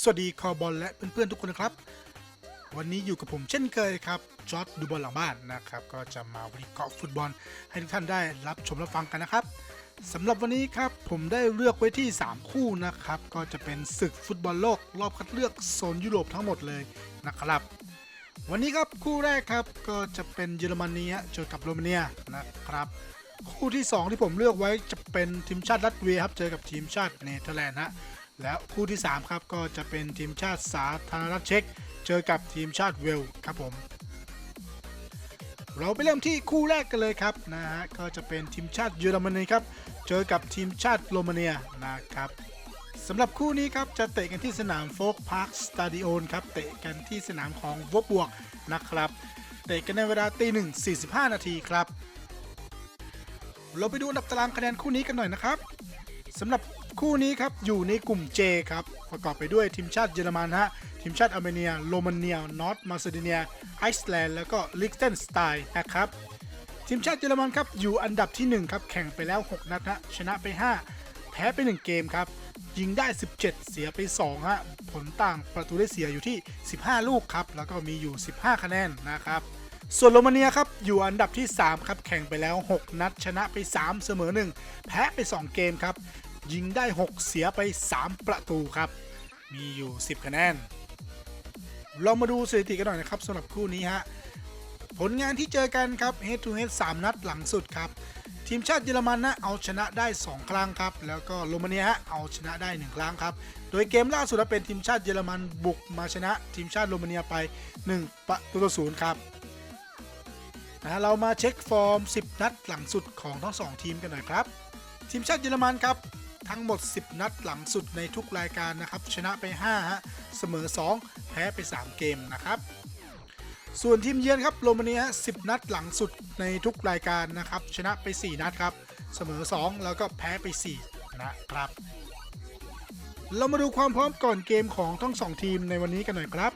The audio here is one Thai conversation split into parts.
สวัสดีคอบอลและเพื่อนๆทุกคนนะครับ วันนี้อยู่กับผมเช่นเคยครับจอร์ดดูบอลหลังบ้านนะครับ ก็จะมาวิเคราะห์ฟุตบอล ให้ทุกท่านได้รับชมรับฟังกันนะครับสำหรับวันนี้ครับผมได้เลือกไว้ที่ 3 คู่นะครับ ก็จะเป็นศึกฟุตบอลโลก รอบคัดเลือกโซนยุโรปทั้งหมดเลยนะครับ วันนี้ครับคู่แรกครับก็จะเป็นเยอรมนีฮะเจอกับโรมาเนียนะครับ คู่ที่ 2 ที่ผมเลือกไว้จะเป็นทีมชาติรัสเวียครับเจอกับทีมชาติเนเธอร์แลนด์ฮะ แล้วคู่ที่ 3 ครับ ก็จะเป็นทีมชาติสาธารณรัฐเช็กเจอกับทีมชาติเวลครับผม เราไปเริ่มที่คู่แรกกันเลยครับนะฮะก็จะเป็นทีมชาติเยอรมนีครับเจอกับทีมชาติโรมาเนียนะครับสำหรับคู่นี้ครับจะเตะกันที่สนามโฟกพาร์คสตาดิโอนครับเตะกันที่สนามของวบบวกนะครับ เตะกันในเวลาตีหนึ่งสี่สิบห้านาทีครับ เราไปดูอันดับตารางคะแนนคู่นี้กันหน่อยนะครับสำหรับ คู่นี้ครับอยู่ในกลุ่ม J ครับประกอบไปด้วยทีมชาติเยอรมันฮะทีมชาติอาร์เมเนีย โรมาเนียนอร์ทมาซิโดเนียไอซ์แลนด์แล้วก็ลิกเทนสไตน์นะครับทีมชาติเยอรมันครับอยู่อันดับที่ 1 ครับแข่งไปแล้ว 6 นัดฮะชนะไป 5 แพ้ไป 1 เกมครับยิงได้ 17 เสียไป2ฮะผลต่างประตูได้เสียอยู่ที่ 15 ลูกครับแล้วก็มีอยู่ 15 คะแนนนะครับส่วนโรมาเนียครับอยู่อันดับที่ 3 ครับแข่งไปแล้ว 6 นัดชนะไป 3 เสมอ 1 แพ้ไป 2 เกมครับ ยิงได้ 6 เสียไป 3 ประตูครับ มีอยู่ 10 คะแนน เรามาดูสถิติกันหน่อยนะครับสำหรับคู่นี้ฮะ ผลงานที่เจอกันครับ head to head 3 นัดหลังสุดครับ ทีมชาติเยอรมันนะเอาชนะได้ 2 ครั้งครับ แล้วก็โรมาเนียฮะเอาชนะได้ 1 ครั้งครับ โดยเกมล่าสุดเป็นทีมชาติเยอรมันบุกมาชนะ ทีมชาติโรมาเนียไป 1 ประตูต่อศูนย์ครับนะเรามาเช็คฟอร์ม 10 นัดหลังสุดของทั้ง 2 ทีมกันหน่อยครับ ทีมชาติเยอรมันครับ ทั้งหมด 10 นัดหลังสุดในทุกรายการนะครับ ชนะไป5ฮะเสมอ 2 แพ้ไป 3 เกมนะครับ ส่วนทีมเยือนครับโรมาเนีย10 นัดหลังสุดในทุกรายการนะครับ ชนะไป 4 นัดครับเสมอ 2 แล้วก็แพ้ไป 4 นะครับ เรามาดูความพร้อมก่อนเกมของทั้ง 2 ทีมในวันนี้กันหน่อยครับ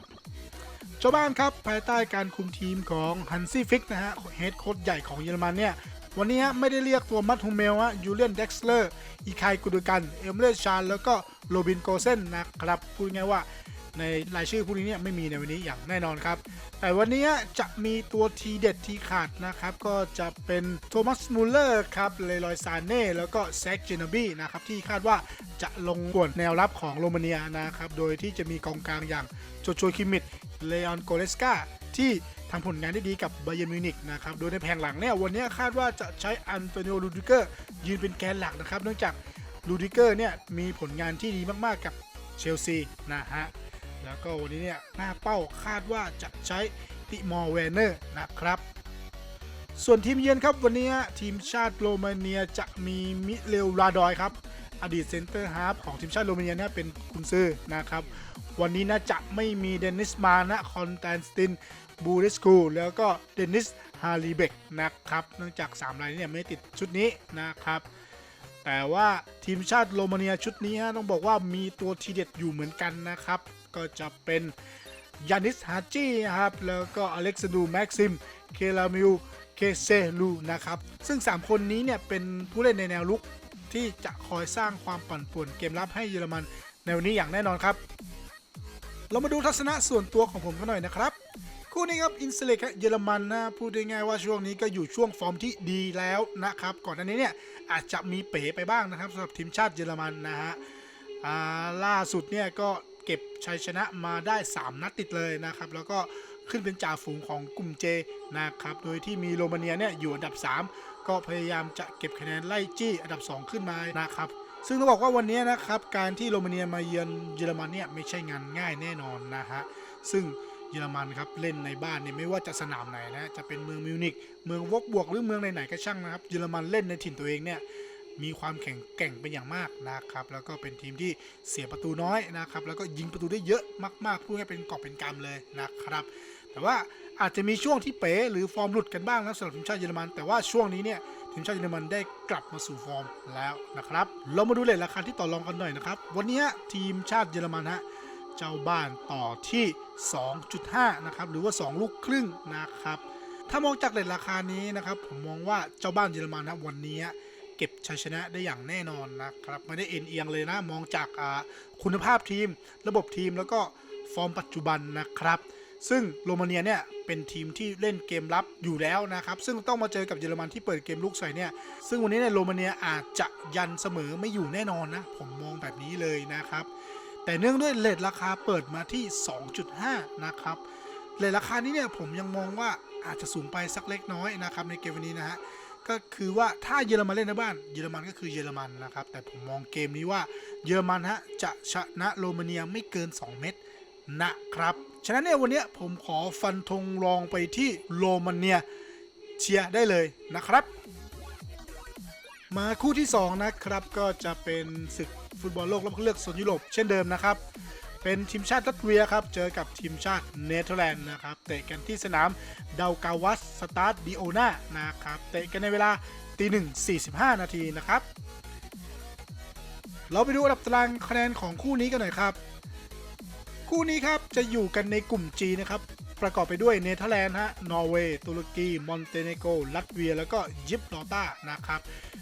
เจ้าบ้านครับภายใต้การคุมทีมของฮันซี่ฟิกนะฮะเฮดโค้ชใหญ่ของเยอรมันเนี่ย วันนี้ฮะไม่ได้เรียกตัวมัตฮูเมลฮะยูเลียนเด็กซ์เลอร์อีคายกุดูกัน เอมเลชานแล้วก็โรบินโกเซนนะครับพูดง่ายว่าในรายชื่อพวกนี้เนี่ยไม่มีในวันนี้อย่างแน่นอนครับ แต่วันนี้จะมีตัวทีเด็ดทีขาดนะครับ ก็จะเป็นโทมัสมูลเลอร์ครับเลลอยซานเน่แล้วก็แซกเจนบีนะครับ ที่คาดว่าจะลงกวนแนวรับของโรมาเนียนะครับ โดยที่จะมีกองกลางอย่างโจโจคิมิดเลออนโกเลสกาที่ ทำผลงานได้ดีกับไบเยร์นมิวนิกนะครับ โดยในแผงหลังเนี่ยวันนี้คาดว่าจะใช้อันโตนิโอลูดิเกอร์ยืนเป็นแกนหลักนะครับ เนื่องจากลูดิเกอร์เนี่ยมีผลงานที่ดีมากๆกับเชลซีนะฮะ แล้วก็วันนี้เนี่ยหน้าเป้าคาดว่าจะใช้ติมอร์เวเนอร์นะครับ ส่วนทีมเยือนครับวันนี้ทีมชาติโรมาเนียจะมีมิเลวราดอยครับ อดีตเซนเตอร์ฮาฟของทีมชาติโรมาเนียเนี่ยเป็นกุนซือนะครับ วันนี้นะจะไม่มีเดนิสมานะคอนแตนสตินบูริสคูแล้วก็เดนิสฮารีเบกนะครับเนื่องจาก3รายนี้เนี่ยไม่ติดชุดนี้นะครับ แต่ว่าทีมชาติโรมาเนียชุดนี้ฮะต้องบอกว่ามีตัวทีเด็ดอยู่เหมือนกันนะครับ ก็จะเป็นยานิสฮาจิครับแล้วก็อเล็กซานดูแม็กซิมเคลามิลเคเซลูนะครับซึ่ง 3 คนนี้เนี่ยเป็นผู้เล่นในแนวลุก ที่จะคอยสร้างความปั่นป่วนเกมรับให้เยอรมันในวันนี้อย่างแน่นอนครับ เรามาดูทัศนะส่วนตัวของผมกันหน่อยนะครับคู่นี้ครับอินสเลกเยอรมันนะพูดได้ง่ายว่าช่วงนี้ก็อยู่ช่วงฟอร์มที่ดีแล้วนะครับ ก่อนหน้านี้เนี่ยอาจจะมีเป๋ไปบ้างนะครับสำหรับทีมชาติเยอรมันนะฮะล่าสุดเนี่ยก็เก็บชัยชนะมาได้ 3 นัดติดเลยนะครับ แล้วก็ขึ้นเป็นจ่าฝูงของกลุ่มเจนะครับ โดยที่มีโรมาเนียเนี่ยอยู่อันดับ 3 ก็พยายามจะเก็บคะแนนไล่จี้อันดับ 2 ขึ้นมานะครับซึ่งต้องบอกว่าวันนี้นะครับการที่โรมาเนียมาเยือนเยอรมันเนี่ยไม่ใช่งานง่ายแน่นอนนะฮะซึ่งเยอรมันครับเล่นในบ้านเนี่ยไม่ว่าจะสนามไหนนะจะเป็นเมืองมิวนิกเมืองวกบวกหรือเมืองไหนๆก็ช่างนะครับเยอรมันเล่นในถิ่นตัวเองเนี่ยมีความแข็งแกร่งเป็นอย่างมากนะครับแล้วก็เป็นทีมที่เสียประตูน้อยนะครับแล้วก็ยิงประตูได้เยอะมากๆพูดง่ายเป็นกอบเป็นกำเลยนะครับ แต่ว่าอาจจะมีช่วงที่เป๋หรือฟอร์มหลุดกันบ้างนะสำหรับทีมชาติเยอรมัน แต่ว่าช่วงนี้เนี่ยทีมชาติเยอรมันได้กลับมาสู่ฟอร์มแล้วนะครับ เรามาดูเลทราคาที่ต่อรองกันหน่อยนะครับ วันนี้ทีมชาติเยอรมันฮะเจ้าบ้านต่อที่ 2.5 นะครับ หรือว่า 2 ลูกครึ่งนะครับ ถ้ามองจากเลทราคานี้นะครับ ผมมองว่าเจ้าบ้านเยอรมันนะวันนี้เก็บชัยชนะได้อย่างแน่นอนนะครับ ไม่ได้เอ็นเอียงเลยนะ มองจากคุณภาพทีม ระบบทีมแล้วก็ฟอร์มปัจจุบันนะครับ ซึ่งโรมาเนียเนี่ยเป็นทีมที่เล่นเกมรับอยู่แล้วนะครับ ซึ่งต้องมาเจอกับเยอรมันที่เปิดเกมลุกใส่เนี่ยซึ่งวันนี้เนี่ยโรมาเนียอาจจะยันเสมอไม่อยู่แน่นอนนะ ผมมองแบบนี้เลยนะครับ แต่เนื่องด้วยเลทราคาเปิดมาที่ 2.5 นะครับเลทราคานี้เนี่ยผมยังมองว่าอาจจะสูงไปสักเล็กน้อยนะครับในเกมวันนี้นะฮะก็คือว่าถ้าเยอรมันเล่นในบ้านเยอรมันก็คือเยอรมันนะครับ แต่ผมมองเกมนี้ว่าเยอรมันฮะจะชนะโรมาเนียไม่เกิน 2 เม็ด นะครับ ฉะนั้นเนี่ยวันนี้ผมขอฟันธงลองไปที่โรมาเนียเชียร์ได้เลยนะครับ มาคู่ที่ 2 นะครับ ก็จะเป็นศึกฟุตบอลโลกรอบคัดเลือกโซนยุโรปเช่นเดิมนะครับ เป็นทีมชาติรัสเซียครับ เจอกับทีมชาติเนเธอร์แลนด์นะครับ เตะกันที่สนามเดากาวัสสตาร์ดิโอนานะครับ เตะกันในเวลาตีหนึ่งสี่สิบห้านาทีนะครับ เราไปดูอันดับตารางคะแนนของคู่นี้กันหน่อยครับ คู่นี้ครับจะอยู่กันในกลุ่ม G นะครับ ประกอบไปด้วยเนเธอร์แลนด์ฮะ นอร์เวย์ ตุรกี มอนเตเนโกรลัตเวีย แล้วก็ยิบรอตานะครับ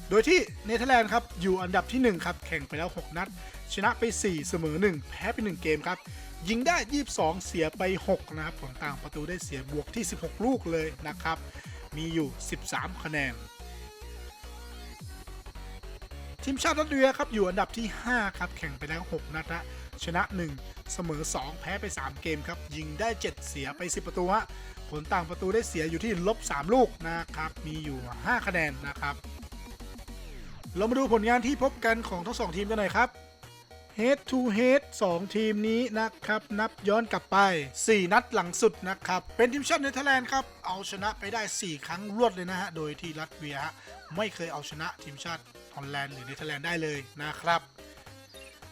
โดยที่เนเธอร์แลนด์ครับอยู่อันดับที่ 1 ครับ แข่งไปแล้ว 6 นัด ชนะไป 4 เสมอ 1 แพ้ไป 1 เกมครับ ยิงได้ 22 เสียไป 6 นะครับ ผลต่างประตูได้เสียบวกที่ 16 ลูกเลยนะครับ มีอยู่ 13 คะแนนทีมชาติรัสเซียครับอยู่อันดับที่ 5 ครับ แข่งไปแล้ว 6 นัดละ ชนะ 1 เสมอ 2 แพ้ไป 3 เกมครับ ยิงได้ 7 เสียไป 10 ประตูฮะผลต่างประตูได้เสียอยู่ที่ลบ 3 ลูกนะครับ มีอยู่ 5 คะแนนนะครับ เรามาดูผลงานที่พบกันของทั้งสองทีมกันหน่อยครับ Head to Head 2 ทีมนี้นะครับ นับย้อนกลับไป 4 นัดหลังสุดนะครับ เป็นทีมชาติเนเธอร์แลนด์ครับ เอาชนะไปได้ 4 ครั้งรวดเลยนะฮะ โดยที่รัสเซียไม่เคยเอาชนะทีมชาติฮอลแลนด์หรือเนเธอร์แลนด์ได้เลยนะครับ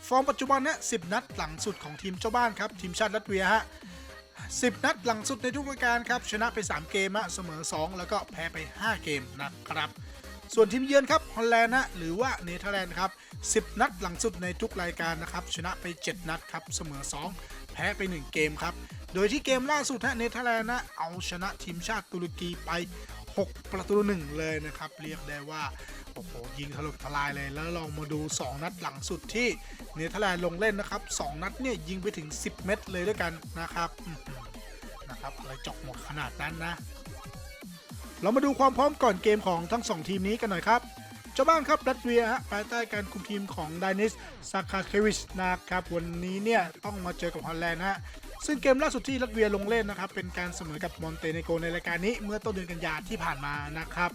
ฟอร์มปัจจุบันเนี่ย10 นัดหลังสุดของทีมเจ้าบ้านครับ ทีมชาติรัสเซียฮะ10 นัดหลังสุดในทุกรายการครับ ชนะไป 3 เกมอะเสมอ 2 แล้วก็แพ้ไป 5 เกมนะครับ ส่วนทีมเยือนครับฮอลแลนด์นะหรือว่าเนเธอร์แลนด์ครับ 10 นัดหลังสุดในทุกรายการนะครับชนะไป 7 นัดครับเสมอ 2 แพ้ไป 1 เกมครับโดยที่เกมล่าสุดฮะเนเธอร์แลนด์นะเอาชนะทีมชาติตุรกีไป 6 ประตูหนึ่งเลยนะครับ เรียกได้ว่า โอ้โหยิงถล่มทลายเลยแล้วเรามาดู 2 นัดหลังสุดที่เนเธอร์แลนด์ลงเล่นนะครับ 2 นัดเนี่ยยิงไปถึง 10 เม็ดเลยด้วยกันนะครับนะครับอะไรจอกหมดขนาดนั้นนะ เรามาดูความพร้อมก่อนเกมของทั้ง 2 ทีมนี้กันหน่อยครับเจ้าบ้านครับรัสเวียฮะภายใต้การคุมทีมของดานิสซาคาเควิชนะครับวันนี้เนี่ยต้องมาเจอกับฮอลแลนด์ฮะซึ่งเกมล่าสุดที่รัสเวียลงเล่นนะครับเป็นการเสมอกับมอนเตเนโกในรายการนี้เมื่อต้นเดือนกันยาที่ผ่านมานะครับ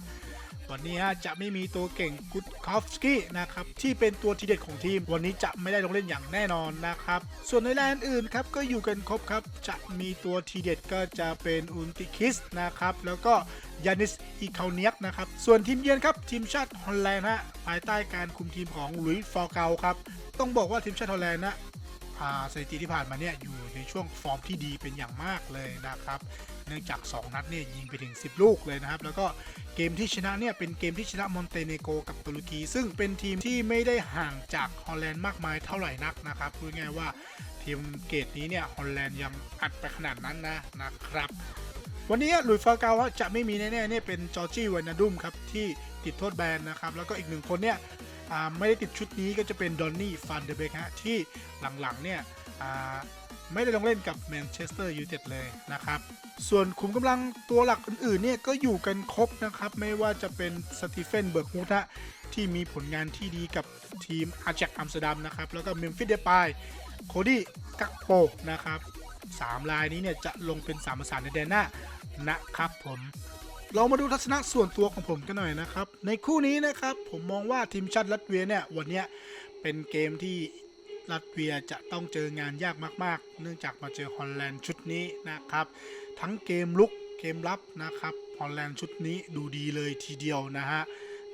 วันนี้ฮะจะไม่มีตัวเก่งกุดคอฟสกี้นะครับที่เป็นตัวทีเด็ดของทีม วันนี้จะไม่ได้ลงเล่นอย่างแน่นอนนะครับส่วนในแลนด์อื่นครับก็อยู่กันครบครับจะมีตัวทีเด็ดก็จะเป็นอุนติคิสนะครับแล้วก็ยานิสอีคาเนียกนะครับส่วนทีมเยือนครับทีมชาติฮอลแลนด์ฮะภายใต้การคุมทีมของลุยส์ฟอร์เกาครับต้องบอกว่าทีมชาติฮอลแลนด์นะ สถิติที่ผ่านมาเนี่ยอยู่ในช่วงฟอร์มที่ดีเป็นอย่างมากเลยนะครับ เนื่องจาก 2 นัดเนี่ยยิงไปถึง 10 ลูกเลยนะครับ แล้วก็เกมที่ชนะเนี่ยเป็นเกมที่ชนะมอนเตเนโกกับตุรกี ซึ่งเป็นทีมที่ไม่ได้ห่างจากฮอลแลนด์มากมายเท่าไหร่นักนะครับพูดง่ายว่าทีมเกรดนี้เนี่ยฮอลแลนด์ยังอัดไปขนาดนั้นนะนะครับวันนี้หลุยส์ฟาเกาจะไม่มีแน่ๆเนี่ยเป็นจอร์จี้วานาดุมครับที่ติดโทษแบนนะครับแล้วก็อีกหนึ่งคนเนี่ย ไม่ได้ติดชุดนี้ก็จะเป็นดอนนี่ฟันเดเบกฮะที่หลังๆเนี่ยไม่ได้ลงเล่นกับแมนเชสเตอร์ยูไนเต็ดเลยนะครับ ส่วนขุมกำลังตัวหลักอื่นๆเนี่ยก็อยู่กันครบนะครับ ไม่ว่าจะเป็นสตีเฟนเบิร์กฮูทะที่มีผลงานที่ดีกับทีมอาแจกอัมสเตอร์ดัมนะครับ แล้วก็เมมฟิสเดปายโคดี้กักโปนะครับสามลายนี้เนี่ยจะลงเป็นสามประสานในแดนหน้านะครับผม เรามาดูทัศนะส่วนตัวของผมกันหน่อยนะครับ ในคู่นี้นะครับผมมองว่าทีมชาติรัสเวียเนี่ยวันนี้เป็นเกมที่รัสเวียจะต้องเจองานยากมาก ๆ เนื่องจากมาเจอฮอลแลนด์ชุดนี้นะครับ ทั้งเกมลุกเกมรับนะครับฮอลแลนด์ชุดนี้ดูดีเลยทีเดียวนะฮะ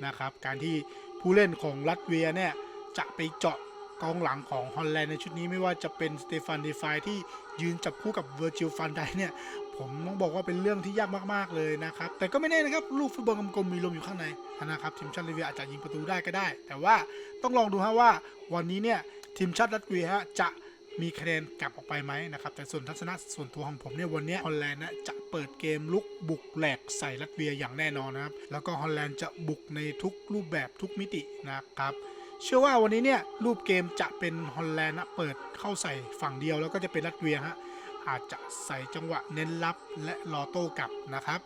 นะครับ การที่ผู้เล่นของรัสเวียเนี่ยจะไปเจาะกองหลังของฮอลแลนด์ในชุดนี้ไม่ว่าจะเป็นสเตฟานเดฟายที่ยืนจับคู่กับเวอร์จิลฟันไดเนี่ย ผมต้องบอกว่าเป็นเรื่องที่ยากมากๆเลยนะครับ แต่ก็ไม่แน่นะครับ ลูกฟุตบอลกลมๆมีลมอยู่ข้างในนะครับทีมชาติลิเวียอาจจะยิงประตูได้ก็ได้ แต่ว่าต้องลองดูฮะว่าวันนี้เนี่ยทีมชาติรัสเวียฮะจะมีคะแนนกลับออกไปไหมนะครับ แต่ส่วนทัศนะส่วนตัวของผมเนี่ยวันนี้ฮอลแลนด์นะจะเปิดเกมลุกบุกแหลกใส่รัสเวียอย่างแน่นอนนะครับ แล้วก็ฮอลแลนด์จะบุกในทุกรูปแบบทุกมิตินะครับเชื่อว่าวันนี้เนี่ยรูปเกมจะเป็นฮอลแลนด์นะเปิดเข้าใส่ฝั่งเดียวแล้วก็จะเป็นรัสเวียฮะ อาจจะใส่จังหวะเน้นรับและรอโต้กลับนะครับ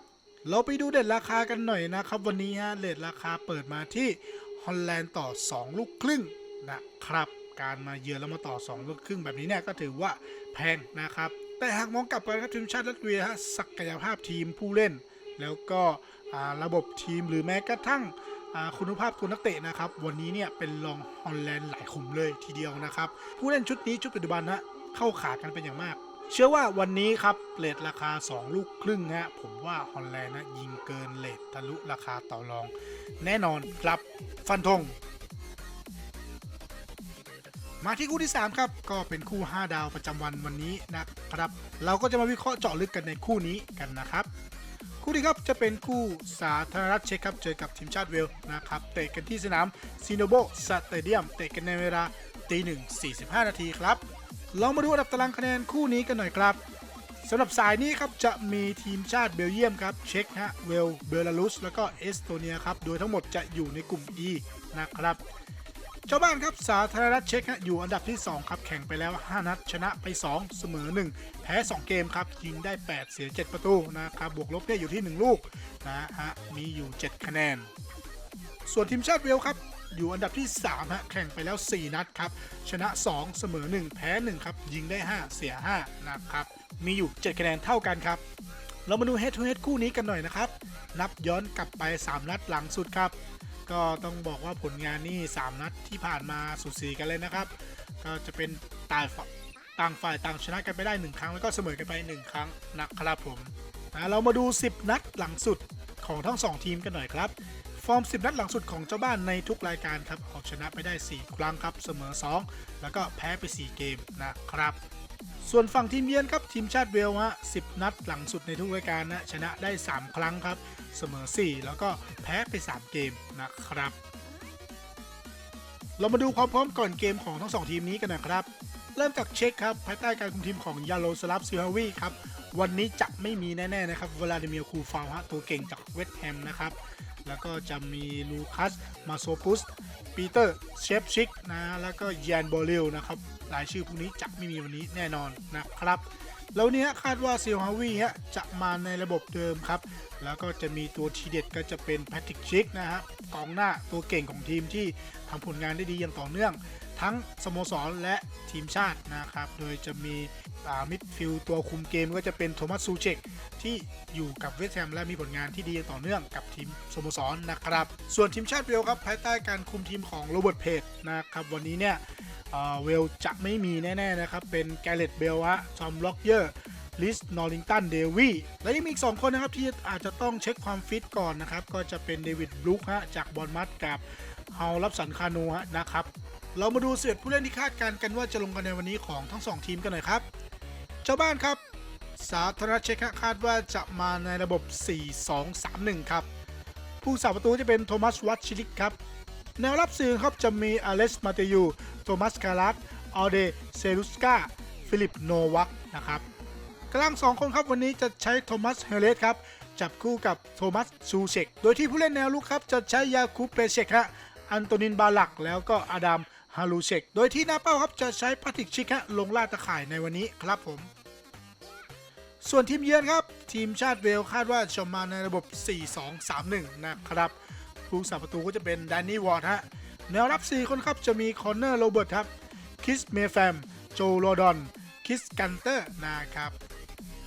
เราไปดูเด็ดราคากันหน่อยนะครับ วันนี้ฮะเด็ดราคาเปิดมาที่ฮอลแลนด์ต่อ 2 ลูกครึ่งนะครับการมาเยือนแล้วมาต่อ 2 ลูกครึ่งแบบนี้เนี่ยก็ถือว่าแพงนะครับ แต่หากมองกลับไปครับทีมชาติรัสเวียฮะศักยภาพทีมผู้เล่น แล้วก็ระบบทีมหรือแม้กระทั่งคุณภาพตัวนักเตะนะครับ วันนี้เนี่ยเป็นรองฮอลแลนด์หลายขุมเลยทีเดียวนะครับ ผู้เล่นชุดนี้ชุดปัจจุบันนะเข้าขากันเป็นอย่างมาก เชื่อว่าวันนี้ครับเลทราคา 2 ลูกครึ่งฮะผมว่าฮอลแลนด์นะยิงเกินเลททะลุราคาต่อรอง แน่นอนครับฟันธงมาที่คู่ที่ 3 ครับก็เป็นคู่ 5 ดาวประจำวันวันนี้นะครับ เราก็จะมาวิเคราะห์เจาะลึกกันในคู่นี้กันนะครับ คู่นี้ครับจะเป็นคู่สาธารณรัฐเช็กครับเจอกับทีมชาติเวลนะครับเตะกันที่สนามซีโนโบสเตเดียมเตะกันในเวลาตีหนึ่งสี่สิบห้านาทีครับ เรามาดูอันดับตารางคะแนนคู่นี้กันหน่อยครับสำหรับสายนี้ครับจะมีทีมชาติเบลเยียมครับเช็กฮะเวลเบลารุส แล้วก็เอสโตเนียครับโดยทั้งหมดจะอยู่ในกลุ่ม E นะครับเจ้าบ้านครับสาธารณรัฐเช็กฮะอยู่อันดับที่ 2 ครับแข่งไปแล้ว 5 นัด ชนะไป 2 เสมอ 1 แพ้ 2 เกมครับยิงได้ 8 เสีย 7 ประตูนะครับบวกลบเนี่ยอยู่ที่ 1 ลูกนะฮะมีอยู่ 7 คะแนน ส่วนทีมชาติเวลครับ อยู่อันดับที่ 3 ฮะ แข่งไปแล้ว 4 นัดครับ ชนะ 2 เสมอ 1 แพ้ 1 ครับ ยิงได้ 5 เสีย 5 นะครับ มีอยู่ 7 คะแนนเท่ากันครับ เรามาดู head to head คู่นี้กันหน่อยนะครับ นับย้อนกลับไป 3 นัดหลังสุดครับ ก็ต้องบอกว่าผลงานนี่ 3 นัดที่ผ่านมาสุดสีกันเลยนะครับ ก็จะเป็นต่างฝ่ายต่างฝ่ายต่างชนะกันไปได้ 1 ครั้งแล้วก็เสมอกันไป 1 ครั้งนะครับผมอะเรามาดู 10 นัดหลังสุดของทั้ง 2 ทีมกันหน่อยครับ ฟอร์ม 10 นัดหลังสุดของเจ้าบ้านในทุกรายการครับเอาชนะไปได้ 4 ครั้งครับเสมอ 2 แล้วก็แพ้ไป 4 เกมนะครับ ส่วนฝั่งทีมเยือนครับทีมชาติเวลฮะ10 นัดหลังสุดในทุกรายการนะชนะได้ 3 ครั้งครับ เสมอ 4 แล้วก็แพ้ไป 3 เกมนะครับ เรามาดูความพร้อมก่อนเกมของทั้ง 2 ทีมนี้กันนะครับ เริ่มจากเช็คครับภายใต้การคุมทีมของยาโลสลับซิฮาวีครับวันนี้จะไม่มีแน่ๆนะครับเวลาดิเมียร์คูฟาวฮะตัวเก่งจากเวสต์แฮมนะครับ แล้วก็จะมีลูคัส มาโซปุส ปีเตอร์ เชฟชิกนะ แล้วก็ยานบอลิลนะครับรายชื่อพวกนี้จะไม่มีวันนี้แน่นอนนะครับ แล้วเนี้ยคาดว่าเซลฮาวีฮะจะมาในระบบเดิมครับ แล้วก็จะมีตัวทีเด็ดก็จะเป็นแพทริกชิกนะฮะกองหน้าตัวเก่งของทีมที่ทำผลงานได้ดีอย่างต่อเนื่อง ทั้งสโมสรและทีมชาตินะครับ โดยจะมีมิดฟิลด์ตัวคุมเกมก็จะเป็นโทมัสซูเชกที่อยู่กับเวสต์แฮมและมีผลงานที่ดีต่อเนื่องกับทีมสโมสรนะครับ ส่วนทีมชาติเวลครับภายใต้การคุมทีมของโรเบิร์ตเพจนะครับวันนี้เนี่ยเวลจะไม่มีแน่ๆนะครับ เป็นแกเรตเบลฮะทอมล็อกเยอร์ลิสนอริงตัน เดวีและยังมีอีก 2 คนนะครับ ที่อาจจะต้องเช็คความฟิตก่อนนะครับ ก็จะเป็นเดวิดบลูคฮะจากบอลมัดกับเฮารับสันคานูฮะนะครับ เรามาดูเสือผู้เล่นที่คาดการณ์กันว่าจะลงกันในวันนี้ของทั้ง 2 ทีมกันหน่อยครับ เจ้าบ้านครับ สาธารณรัฐเชคคาดว่าจะมาในระบบ 4-2-3-1 ครับ ผู้สาประตูจะเป็นโทมัสวัตชิลิกครับ แนวรับสื่อครับจะมีอเลสมาเตยู โทมัสคารักออเดเซรุสกาฟิลิปโนวักนะครับกลางสองคนครับวันนี้จะใช้โทมัสเฮเลสครับจับคู่กับโทมัสซูเชกโดยที่ผู้เล่นแนวลุกครับจะใช้ยาคูเปเชกฮะอันโตนินบาลักแล้วก็อาดัม ฮาลูเชกโดยที่หน้าเป้าครับจะใช้พาติกชิกฮะลงล่าตะข่ายในวันนี้ครับผม ส่วนทีมเยือนครับ ทีมชาติเวลคาดว่าจะมาในระบบ 4-2-3-1 นะครับผู้สาประตูก็จะเป็นแดนนี่วอร์ดฮะแนวรับ 4 คนครับจะมีคอนเนอร์โรเบิร์ตครับคิสเมแฟมโจโรดอนคิสกันเตอร์นะครับ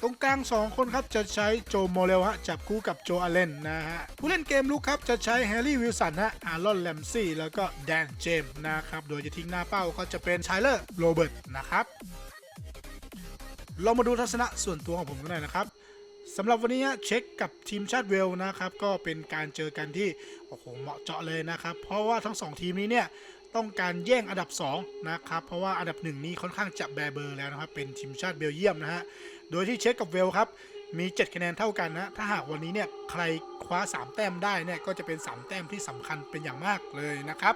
ตรงกลาง 2 คนครับจะใช้โจโมเรลฮะจับคู่กับโจอาเลนนะฮะผู้เล่นเกมลุกครับจะใช้แฮร์รี่วิลสันฮะอารอนแลมซี่แล้วก็แดนเจมส์นะครับโดยจะทิ้งหน้าเป้าก็จะเป็นชายเลอร์โรเบิร์ตนะครับเรามาดูทัศนะส่วนตัวของผมกันหน่อยนะครับสำหรับวันนี้เช็คกับทีมชาติเวลนะครับก็เป็นการเจอกันที่โอ้โหเหมาะเจาะเลยนะครับ เพราะว่าทั้ง 2 ทีมนี้เนี่ยต้องการแย่งอันดับ 2 นะครับ เพราะว่าอันดับ 1 นี้ค่อนข้างจะแบเบอร์แล้วนะครับ เป็นทีมชาติเบลเยียมนะฮะ โดยที่เช็คกับเวลครับ มี 7 คะแนนเท่ากันนะ ถ้าหากวันนี้เนี่ยใครคว้า 3 แต้มได้เนี่ยก็จะเป็น 3 แต้มที่สำคัญเป็นอย่างมากเลยนะครับ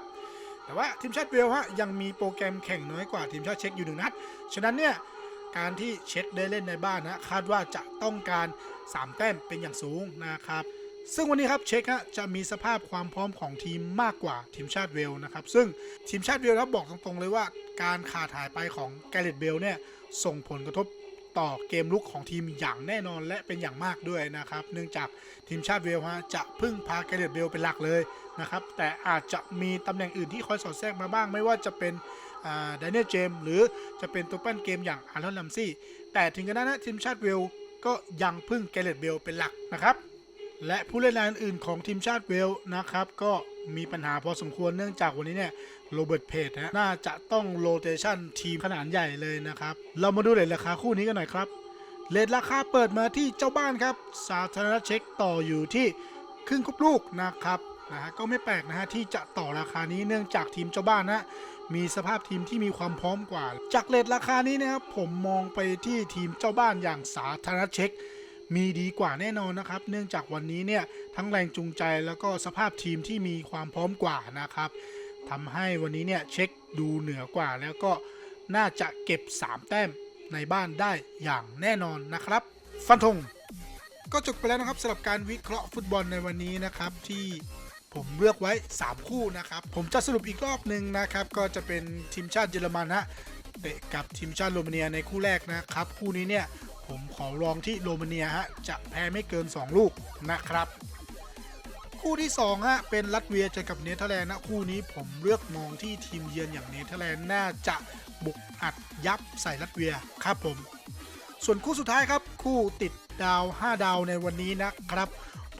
แต่ว่าทีมชาติเวล์ฮะยังมีโปรแกรมแข่งน้อยกว่าทีมชาติเช็กอยู่หนึ่งนัด ฉะนั้นเนี่ยการที่เช็กได้เล่นในบ้านนะคาดว่าจะต้องการ 3 แต้มเป็นอย่างสูงนะครับซึ่งวันนี้ครับเช็คฮะจะมีสภาพความพร้อมของทีมมากกว่าทีมชาติเวล์นะครับ ซึ่งทีมชาติเวลส์ครับบอกตรงๆเลยว่า การขาดหายไปของแกเรตเบลเนี่ยส่งผลกระทบ ต่อเกมลุกของทีมอย่างแน่นอนและเป็นอย่างมากด้วยนะครับ เนื่องจากทีมชาติเวลส์ฮะจะพึ่งพาแกเรตเบลเป็นหลักเลยนะครับ แต่อาจจะมีตำแหน่งอื่นที่คอยสอดแทรกมาบ้าง ไม่ว่าจะเป็นดานเนลเจมหรือจะเป็นตัวปั้นเกมอย่างอารอนลัมซี่แต่ถึงกระนั้นนะทีมชาติเวลส์ก็ยังพึ่งแกเรตเบลเป็นหลักนะครับ และผู้เล่นรายอื่นของทีมชาติเวล์นะครับก็มีปัญหาพอสมควรเนื่องจากวันนี้เนี่ยโรเบิร์ตเพจนะน่าจะต้องโรเตชันทีมขนาดใหญ่เลยนะครับ เรามาดูเลทราคาคู่นี้กันหน่อยครับเลทราคาเปิดมาที่เจ้าบ้านครับ สาธารณรัฐเช็กต่ออยู่ที่ครึ่งคุบลูกนะครับนะฮะก็ไม่แปลกนะฮะที่จะต่อราคานี้เนื่องจากทีมเจ้าบ้านนะมีสภาพทีมที่มีความพร้อมกว่า จากเลทราคานี้นะครับผมมองไปที่ทีมเจ้าบ้านอย่างสาธารณรัฐเช็ก มีดีกว่าแน่นอนนะครับ เนื่องจากวันนี้เนี่ยทั้งแรงจูงใจแล้วก็สภาพทีมที่มีความพร้อมกว่านะครับทำให้วันนี้เนี่ยเช็คดูเหนือกว่าแล้วก็น่าจะเก็บ 3 แต้มในบ้านได้อย่างแน่นอนนะครับ ฟันธงก็จบไปแล้วนะครับสำหรับการวิเคราะห์ฟุตบอลในวันนี้นะครับที่ผมเลือกไว้ 3 คู่นะครับ ผมจะสรุปอีกรอบหนึ่งนะครับ ก็จะเป็นทีมชาติเยอรมันฮะเตะกับทีมชาติโรมาเนียในคู่แรกนะครับ คู่นี้เนี่ย ผมขอลองที่โรมาเนียฮะจะแพ้ไม่เกิน 2 ลูกนะครับ คู่ที่2ฮะเป็นรัสเวียเจอกับเนเธอร์แลนด์นะคู่นี้ผมเลือกมองที่ทีมเยือนอย่างเนเธอร์แลนด์น่าจะบุกอัดยับใส่รัสเวียครับผม ส่วนคู่สุดท้ายครับ คู่ติดดาว 5 ดาวในวันนี้นะครับ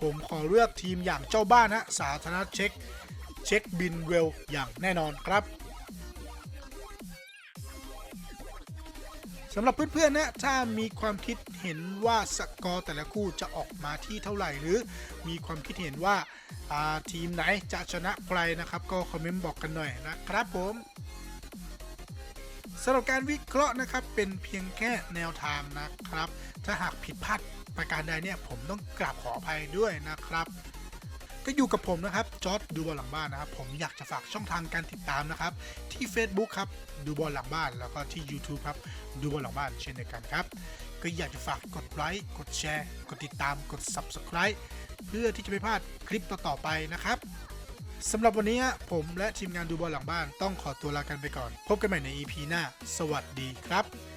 ผมขอเลือกทีมอย่างเจ้าบ้านนะสาธารณรัฐเช็คเช็คบินเวลอย่างแน่นอนครับ สำหรับเพื่อนๆนะถ้ามีความคิดเห็นว่าสกอร์แต่ละคู่จะออกมาที่เท่าไหร่ หรือมีความคิดเห็นว่าาทีมไหนจะชนะใครนะครับ ก็คอมเมนต์บอกกันหน่อยนะครับผมสำหรับการวิเคราะห์นะครับเป็นเพียงแค่แนวทางนะครับ ถ้าหากผิดพลาดประการใดเนี่ยผมต้องกราบขออภัยด้วยนะครับ ก็อยู่กับผมนะครับจอร์ดดูบอลหลังบ้านนะครับ ผมอยากจะฝากช่องทางการติดตามนะครับ ที่ Facebook ครับดูบอลหลังบ้าน แล้วก็ที่ YouTube ครับดูบอลหลังบ้านเช่นเดียวกันครับ ก็อยากจะฝากกดไลค์กดแชร์ กดติดตามกด Subscribe เพื่อที่จะไม่พลาดคลิปต่อๆไปนะครับสำหรับวันนี้ผมและทีมงานดูบอลหลังบ้านต้องขอตัวลากันไปก่อน พบกันใหม่ใน EP หน้า สวัสดีครับ